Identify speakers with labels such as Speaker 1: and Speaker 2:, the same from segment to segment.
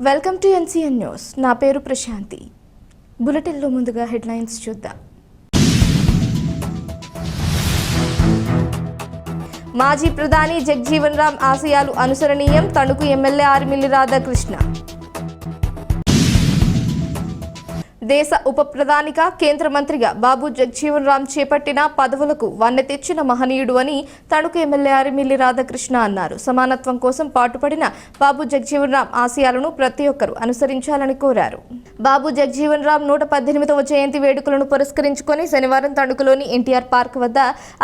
Speaker 1: Welcome to NCN news. నా పేరు ప్రశాంతి. బులెటిన్లో ముందుగా హెడ్లైన్స్ చూద్దాం. మాజీ ప్రధాని జగ్జీవన్ రామ్ ఆశయాలు అనుసరణీయం. తణుకు ఎమ్మెల్యే ఆర్మిల్లి రాధాకృష్ణ. దేశ ఉప ప్రధానిగా కేంద్ర మంత్రిగా బాబు జగ్జీవన్ రామ్ చేపట్టిన పదవులకు వన్నె తెచ్చిన మహనీయుడు అని తణుకు ఎమ్మెల్యే అరిమిల్లి రాధాకృష్ణ అన్నారు. సమానత్వం కోసం పాటుపడిన బాబు జగ్జీవన్ రామ్ ఆశయాలను ప్రతి ఒక్కరూ అనుసరించాలని కోరారు. బాబు జగ్జీవన్ రామ్ నూట పద్దెనిమిదవ జయంతి వేడుకలను పురస్కరించుకొని శనివారం తణుకులోని ఎన్టీఆర్ పార్క్ వద్ద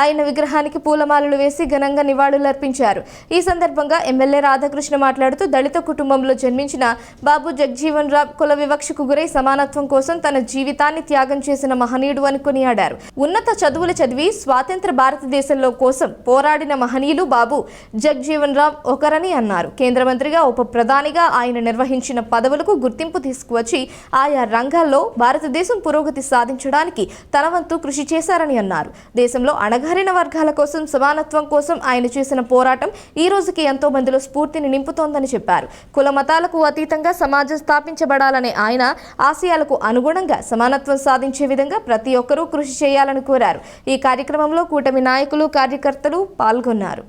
Speaker 1: ఆయన విగ్రహానికి పూలమాలలు వేసి ఘనంగా నివాళులర్పించారు. ఈ సందర్భంగా ఎమ్మెల్యే రాధాకృష్ణ మాట్లాడుతూ దళిత కుటుంబంలో జన్మించిన బాబు జగ్జీవన్ రామ్ కుల వివక్షకు గురై సమానత్వం కోసం తన జీవితాన్ని త్యాగం చేసిన మహనీయుడు అని కొనియాడారు. ఉన్నత చదువులు చదివి స్వాతంత్ర భారతదేశంలో కోసం పోరాడిన మహనీయులు బాబు జగ్జీవన్ రామ్ ఒకరని అన్నారు. కేంద్ర మంత్రిగా ఉప ప్రధానిగా ఆయన నిర్వహించిన పదవులకు గుర్తింపు తీసుకువచ్చి ఆయా రంగాల్లో భారతదేశం పురోగతి సాధించడానికి తన వంతు కృషి చేశారని అన్నారు. దేశంలో అణగారిన వర్గాల కోసం సమానత్వం కోసం ఆయన చేసిన పోరాటం ఈ రోజుకి ఎంతో మందిలో స్ఫూర్తిని నింపుతోందని చెప్పారు. కుల మతాలకు అతీతంగా సమాజం స్థాపించబడాలనే ఆయన ఆశయాలకు అనుగుణంగా సమానత్వం సాధించే విధంగా ప్రతి ఒక్కరూ కృషి చేయాలని కోరారు. ఈ కార్యక్రమంలో కూటమి నాయకులు కార్యకర్తలు పాల్గొన్నారు.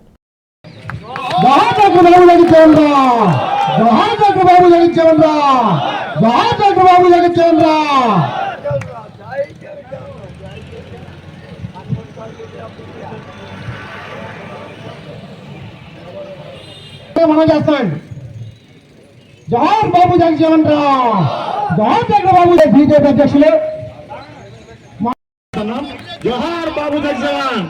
Speaker 2: మనం చేస్తాం. జవహర్ బాబు జగజీవన్ రామ్ జవహర్ జగన్ బాబు బీజేపీ అధ్యక్షులు జోహార్ బాబు జగజీవన్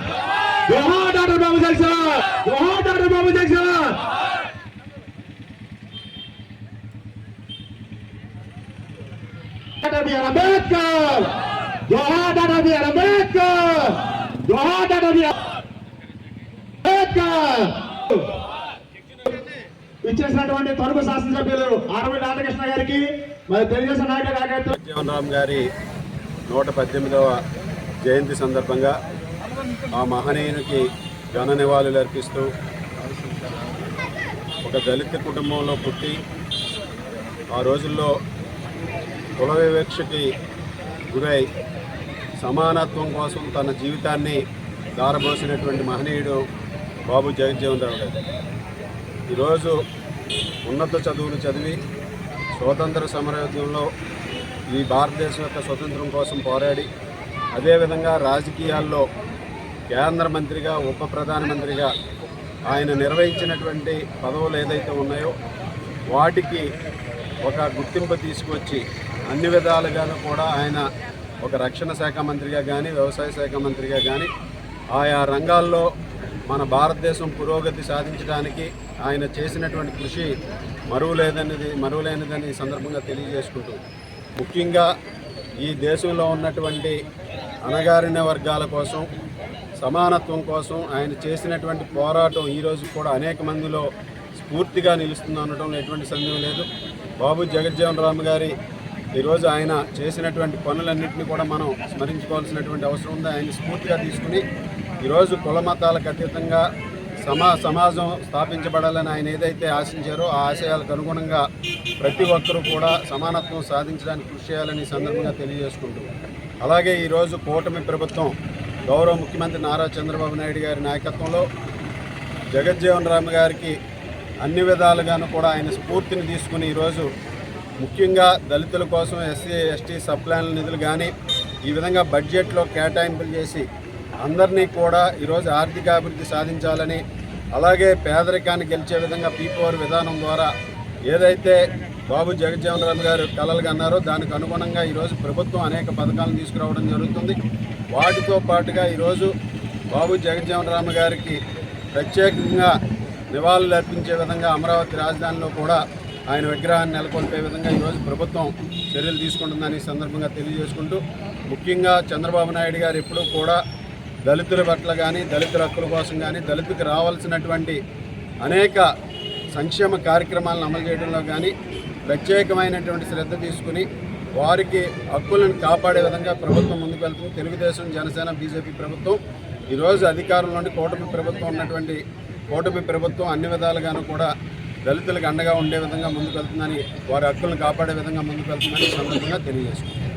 Speaker 2: జోహార్ డాక్టర్ బాబు జగజీవన్ జోహార్ doctor Babu Jagjivan doctor B R Ambedkar జోహార్ డాక్టర్ బిఆర్ అంబేద్కర్ జోహార్ డాక్టర్ బిఆర్ అంబేద్కర్ ఇచ్చేసినటువంటి తణుకు శాసనసభ్యులు ఆర్వి రాధాకృష్ణ గారికి మరి తెలుగుదేశం నాయకుల
Speaker 3: గారి నూట పద్దెనిమిదవ జయంతి సందర్భంగా ఆ మహనీయునికి ఘన నివాళులు అర్పిస్తూ ఒక దళిత కుటుంబంలో పుట్టి ఆ రోజుల్లో కుల వివక్షకి గురై సమానత్వం కోసం తన జీవితాన్ని దారబోసినటువంటి మహనీయుడు బాబు జగజ్జీవన్ రావు గారు. ఈరోజు ఉన్నత చదువులు చదివి స్వాతంత్ర సమరయుద్ధంలో ఈ భారతదేశం యొక్క స్వతంత్రం కోసం పోరాడి అదేవిధంగా రాజకీయాల్లో కేంద్ర మంత్రిగా ఉప ప్రధానమంత్రిగా ఆయన నిర్వహించినటువంటి పదవులు ఏదైతే ఉన్నాయో వాటికి ఒక గుర్తింపు తీసుకొచ్చి అన్ని విధాలుగాను కూడా ఆయన ఒక రక్షణ శాఖ మంత్రిగా కానీ వ్యవసాయ శాఖ మంత్రిగా కానీ ఆయా రంగాల్లో మన భారతదేశం పురోగతి సాధించడానికి ఆయన చేసినటువంటి కృషి మరువులేదనేది మరువులేనిదని సందర్భంగా తెలియజేసుకుంటూ ముఖ్యంగా ఈ దేశంలో ఉన్నటువంటి అణగారిన వర్గాల కోసం సమానత్వం కోసం ఆయన చేసినటువంటి పోరాటం ఈరోజు కూడా అనేక మందిలో స్ఫూర్తిగా నిలుస్తుంది అనడంలో ఎటువంటి సందేహం లేదు. బాబు జగజ్జీవన్ రామ్ గారి ఈరోజు ఆయన చేసినటువంటి పనులన్నింటినీ కూడా మనం స్మరించుకోవాల్సినటువంటి అవసరం ఉంది. ఆయన స్ఫూర్తిగా తీసుకుని ఈరోజు కుల మతాలకు అతీతంగా సమా సమాజం స్థాపించబడాలని ఆయన ఏదైతే ఆశించారో ఆ ఆశయాలకు అనుగుణంగా ప్రతి ఒక్కరూ కూడా సమానత్వం సాధించడానికి కృషి చేయాలని సందర్భంగా తెలియజేసుకుంటూ అలాగే ఈరోజు కూటమి ప్రభుత్వం గౌరవ ముఖ్యమంత్రి నారా చంద్రబాబు నాయుడు గారి నాయకత్వంలో జగజ్జీవన్ రామ్ గారికి అన్ని విధాలుగాను కూడా ఆయన స్ఫూర్తిని తీసుకుని ఈరోజు ముఖ్యంగా దళితుల కోసం ఎస్సీ ఎస్టీ సబ్ ప్లాన్ల నిధులు కానీ ఈ విధంగా బడ్జెట్లో కేటాయింపులు చేసి అందరినీ కూడా ఈరోజు ఆర్థిక అభివృద్ధి సాధించాలని అలాగే పేదరికాన్ని గెలిచే విధంగా పీపోర్ విధానం ద్వారా ఏదైతే బాబు జగజ్జీవన్ రామ్ గారు కలలుగా అన్నారో దానికి అనుగుణంగా ఈరోజు ప్రభుత్వం అనేక పథకాలను తీసుకురావడం జరుగుతుంది. వాటితో పాటుగా ఈరోజు బాబు జగజ్జీవన్ రామ్ గారికి ప్రత్యేకంగా నివాళులు అర్పించే విధంగా అమరావతి రాజధానిలో కూడా ఆయన విగ్రహాన్ని నెలకొల్పే విధంగా ఈరోజు ప్రభుత్వం చర్యలు తీసుకుంటుందని సందర్భంగా తెలియజేసుకుంటూ ముఖ్యంగా చంద్రబాబు నాయుడు గారు ఎప్పుడూ కూడా దళితుల పట్ల కానీ దళితుల హక్కుల కోసం కానీ దళితులకు రావాల్సినటువంటి అనేక సంక్షేమ కార్యక్రమాలను అమలు చేయడంలో కానీ ప్రత్యేకమైనటువంటి శ్రద్ధ తీసుకుని వారికి హక్కులను కాపాడే విధంగా ప్రభుత్వం ముందుకు వెళ్తుంది. తెలుగుదేశం జనసేన బీజేపీ ప్రభుత్వం ఈరోజు అధికారంలోని కూటమి ప్రభుత్వం ఉన్నటువంటి కూటమి ప్రభుత్వం అన్ని విధాలుగాను కూడా దళితులకు అండగా ఉండే విధంగా ముందుకు వెళ్తుందని వారి హక్కులను కాపాడే విధంగా ముందుకు వెళ్తుందని సందర్భంగా తెలియజేసుకుంటున్నాను